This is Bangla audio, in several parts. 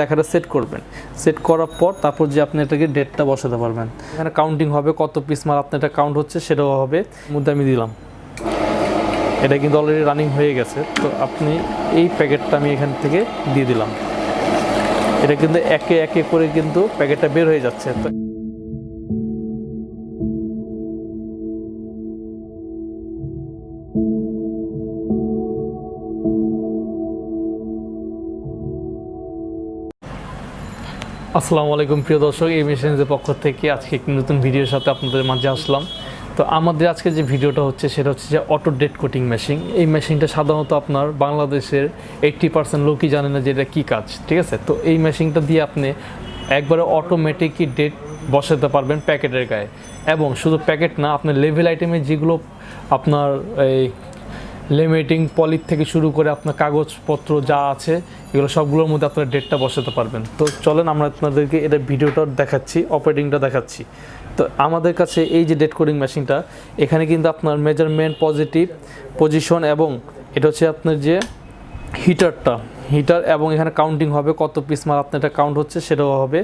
লেখাটা সেট করবেন। সেট করার পর তারপর যে আপনি এটাকে ডেটটা বসাতে পারবেন। এখানে কাউন্টিং হবে, কত পিস মাল আপনার এটা কাউন্ট হচ্ছে সেটাও হবে। মধ্যে আমি দিলাম। এটা কিন্তু অলরেডি রানিং হয়ে গেছে। তো আপনি এই প্যাকেটটা আমি এখান থেকে দিয়ে দিলাম। এটা কিন্তু একে একে করে কিন্তু প্যাকেটটা বের হয়ে যাচ্ছে। তো আসসালামু আলাইকুম, প্রিয় দর্শক। এই মেশিনের পক্ষ থেকে আজকে একটি নতুন ভিডিওর সাথে আপনাদের মাঝে আসলাম। তো আমাদের আজকে যে ভিডিওটা হচ্ছে, সেটা হচ্ছে যে অটো ডেট কোটিং মেশিন। এই মেশিনটা সাধারণত আপনার বাংলাদেশের এইট্টি পার্সেন্ট লোকই জানে না যে এটা কী কাজ, ঠিক আছে? তো এই মেশিনটা দিয়ে আপনি একবারে অটোমেটিকই ডেট বসাতে পারবেন প্যাকেটের গায়ে। এবং শুধু প্যাকেট না, আপনার লেভেল আইটেমে যেগুলো আপনার এই লেমিটিং পলিথ থেকে শুরু করে আপনার কাগজপত্র যা আছে, এগুলো সবগুলোর মধ্যে আপনার ডেটটা বসাতে পারবেন। তো চলেন আমরা আপনাদেরকে এটা ভিডিওটা দেখাচ্ছি অপারেটিংটা দেখাচ্ছি। তো আমাদের কাছে এই যে ডেট কোডিং মেশিনটা এখানে কিন্তু আপনার মেজারমেন্ট পজিটিভ পজিশন এবং এটা হচ্ছে আপনার যে হিটারটা হিটার এবং এখানে কাউন্টিং হবে কত পিস মাল আপনার এটা কাউন্ট হচ্ছে সেটাও হবে।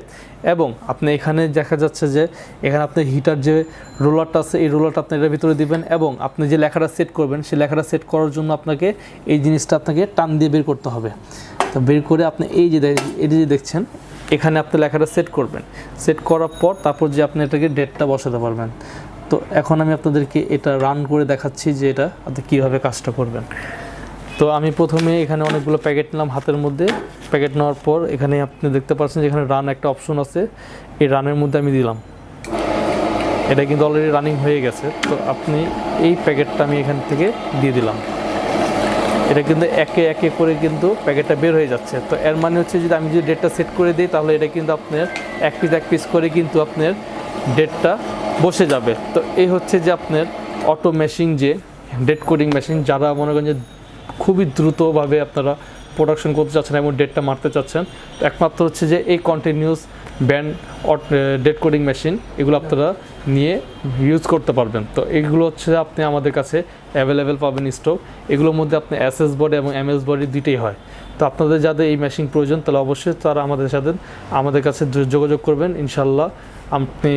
এবং আপনি এখানে দেখা যাচ্ছে যে এখানে আপনি হিটার যে রোলারটা আছে, এই রোলারটা আপনি এটার ভিতরে দিবেন এবং আপনি যে লেখাটা সেট করবেন, সেই লেখাটা সেট করার জন্য আপনাকে এই জিনিসটা আপনাকে টান দিয়ে বের করতে হবে। তো বের করে আপনি এই যে এই যে দেখছেন, এখানে আপনি লেখাটা সেট করবেন। সেট করার পর তারপর যে আপনি এটাকে ডেটটা বসাতে পারবেন। তো এখন আমি আপনাদেরকে এটা রান করে দেখাচ্ছি যে এটা আপনি কীভাবে কাজটা করবেন। তো আমি প্রথমে এখানে অনেকগুলো প্যাকেট নিলাম হাতের মধ্যে। প্যাকেট নেওয়ার পর এখানে আপনি দেখতে পাচ্ছেন যে এখানে রান একটা অপশন আছে। এই রানের মধ্যে আমি দিলাম। এটা কিন্তু অলরেডি রানিং হয়ে গেছে। তো আপনি এই প্যাকেটটা আমি এখান থেকে দিয়ে দিলাম। এটা কিন্তু একে একে করে কিন্তু প্যাকেটটা বের হয়ে যাচ্ছে। তো এর মানে হচ্ছে যদি আমি যদি ডেটটা সেট করে দিই, তাহলে এটা কিন্তু আপনার এক পিস এক পিস করে কিন্তু আপনার ডেটটা বসে যাবে। তো এই হচ্ছে যে আপনার অটো মেশিন যে ডেট কোডিং মেশিন যারা মনে করেন যে খুবই দ্রুতভাবে আপনারা প্রোডাকশন করতে চাচ্ছেন এবং ডেটটা মারতে চাচ্ছেন। একমাত্র হচ্ছে যে এই continuous band date coding machine এগুলো আপনারা নিয়ে ইউজ করতে পারবেন। তো এগুলো হচ্ছে আপনি আমাদের কাছে অ্যাভেলেবেল পাবেন স্টক এগুলোর মধ্যে আপনি এসএস বডি এবং এমএস বডি দুইটাই হয়। তো আপনাদের যাদের এই মেশিন প্রয়োজন, তাহলে অবশ্যই তারা আমাদের সাথে, আমাদের কাছে যোগাযোগ করবেন। ইনশাল্লাহ আপনি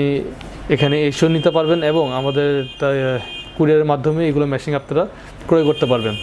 এখানে এসেও নিতে পারবেন এবং আমাদের কুরিয়ারের মাধ্যমে এগুলো মেশিন আপনারা ক্রয় করতে পারবেন।